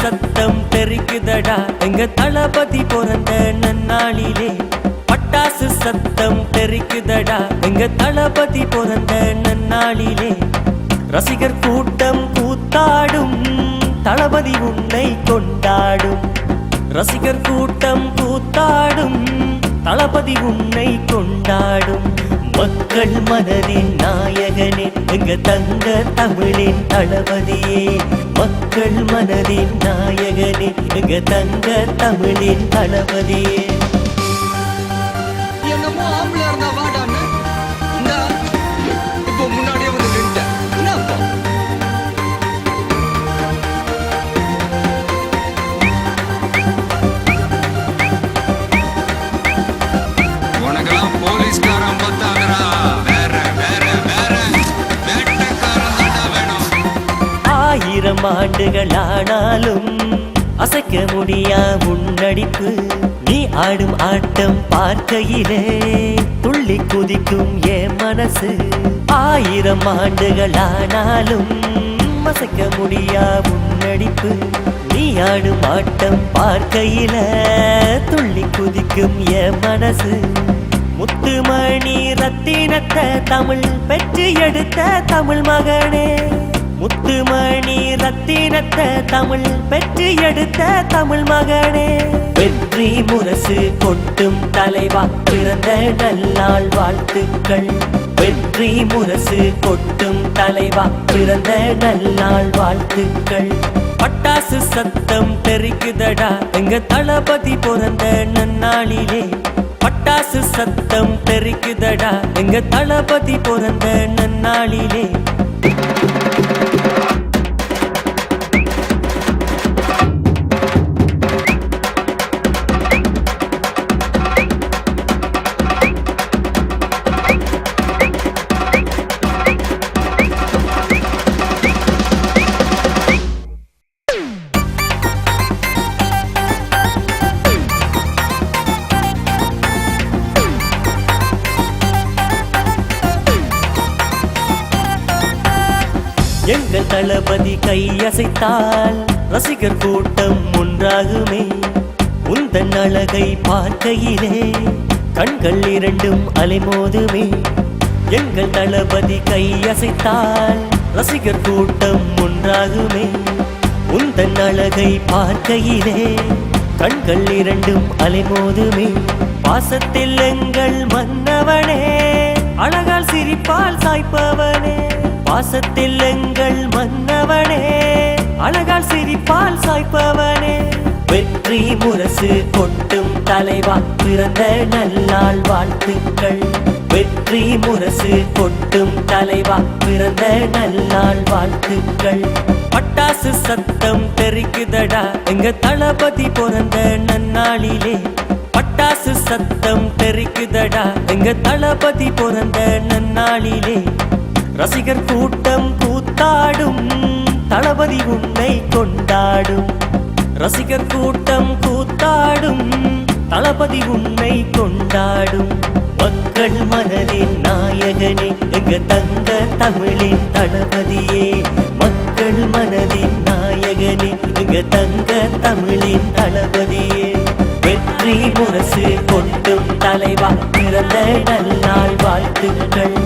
சத்தம் தெரிக்குதடா. எங்க தளபதி பிறந்த நன்னாளிலே பட்டாசு சத்தம் தெரிக்குதடா. எங்க தளபதி பிறந்த நன்னாளிலே ரசிகர் கூட்டம் கூத்தாடும் தளபதி உன்னை கொண்டாடும். ரசிகர் கூட்டம் கூத்தாடும் தளபதி உன்னை கொண்டாடும். மக்கள் மனதின் நாயகனே எங்க தங்க தமிழின் தளபதியே. மக்கள் மனதின் நாயகனே எங்க தங்க தமிழின் தளபதியே. ஆயிரம் ஆண்டுகள் ஆனாலும் அசைக்க முடியா முன்னடிப்பு. நீ ஆடும் ஆட்டம் பார்க்கையிலே துள்ளி குதிக்கும் என் மனசு. ஆயிரம் ஆண்டுகள் ஆனாலும் அசைக்க முடியா முன்னடிப்பு. நீ ஆடும் ஆட்டம் பார்க்கையில துள்ளி குதிக்கும் என் மனசு. முத்துமணி ரத்தினத்தை தமிழ் பெற்று எடுத்த தமிழ் மகனே. ரத்தினத்தை தமிழ் பெற்று எடுத்த தமிழ் மகனே. வெற்றி முரசு கொட்டும் தலைவா பிறந்த நல்லாள் வாழ்த்துக்கள். வெற்றி முரசு கொட்டும் தலைவா பிறந்த நல்லாள் வாழ்த்துக்கள். பட்டாசு சத்தம் தெரிக்குதடா எங்க தளபதி பிறந்த நன்னாளிலே. பட்டாசு சத்தம் தெரிக்குதடா எங்க தளபதி பிறந்த நன்னாளிலே. எங்கள் தளபதி கையசைத்தால் ரசிகர் கூட்டம் ஒன்றாகுமே. உந்தன் அழகை பார்க்கையிலே கண்கள் இரண்டும் அலைமோதுமே. எங்கள் தளபதி கையசைத்தால் ரசிகர் கூட்டம் ஒன்றாகுமே. உந்தன் அழகை பார்க்கையிலே கண்கள் இரண்டும் அலைமோதுமே. பாசத்தில் எங்கள் மன்னவனே அழகால் சிரிப்பால் சாய்ப்பவனே. பாசத்தில் எங்கள் மன்னவனே அழகால் சிரிப்பால் சாய்ப்பவனே. வெற்றி முரசு கொட்டும் தலைவா பிறந்த நல்லாள் வாழ்த்துக்கள். வெற்றி முரசு கொட்டும் தலைவா பிறந்த நல்லாள் வாழ்த்துக்கள். பட்டாசு சத்தம் தெரிக்குதடா எங்க தளபதி பிறந்த நன்னாளிலே. பட்டாசு சத்தம் தெரிக்குதடா எங்க தளபதி பிறந்த நன்னாளிலே. ரசிகர் கூட்டம் கூத்தாடும் தளபதி உன்னை கொண்டாடும். ரசிகர் கூட்டம் கூத்தாடும் தளபதி உன்னை கொண்டாடும். மக்கள் மனதின் நாயகனே எங்க தங்க தமிழின் தளபதியே. மக்கள் மனதின் நாயகனே எங்க தங்க தமிழின் தளபதியே. வெற்றி முரசு கொண்டும் தலைவா பிறந்த நல்லாள் வாழ்த்துக்கள்.